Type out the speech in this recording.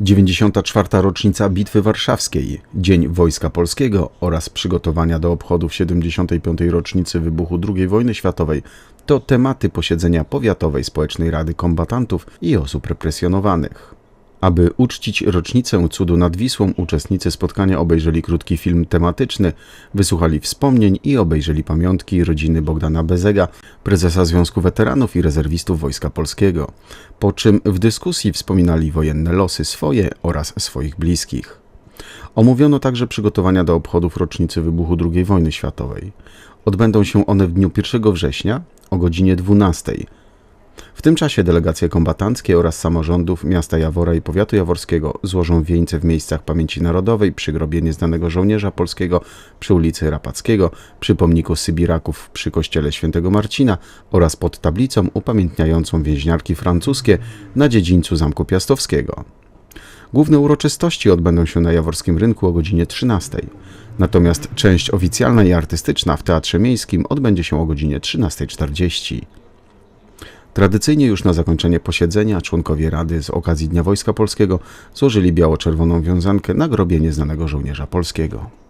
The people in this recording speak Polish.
94. rocznica Bitwy Warszawskiej, Dzień Wojska Polskiego oraz przygotowania do obchodów 75. rocznicy wybuchu II wojny światowej to tematy posiedzenia Powiatowej Społecznej Rady Kombatantów i osób represjonowanych. Aby uczcić rocznicę cudu nad Wisłą, uczestnicy spotkania obejrzeli krótki film tematyczny, wysłuchali wspomnień i obejrzeli pamiątki rodziny Bogdana Bezega, prezesa Związku Weteranów i Rezerwistów Wojska Polskiego, po czym w dyskusji wspominali wojenne losy swoje oraz swoich bliskich. Omówiono także przygotowania do obchodów rocznicy wybuchu II wojny światowej. Odbędą się one w dniu 1 września o godzinie 12. Tym czasie delegacje kombatanckie oraz samorządów miasta Jawora i powiatu jaworskiego złożą wieńce w miejscach pamięci narodowej przy grobie nieznanego żołnierza polskiego przy ulicy Rapackiego, przy pomniku Sybiraków przy kościele świętego Marcina oraz pod tablicą upamiętniającą więźniarki francuskie na dziedzińcu Zamku Piastowskiego. Główne uroczystości odbędą się na Jaworskim Rynku o godzinie 13. Natomiast część oficjalna i artystyczna w Teatrze Miejskim odbędzie się o godzinie 13.40. Tradycyjnie już na zakończenie posiedzenia członkowie Rady z okazji Dnia Wojska Polskiego złożyli biało-czerwoną wiązankę na grobie nieznanego żołnierza polskiego.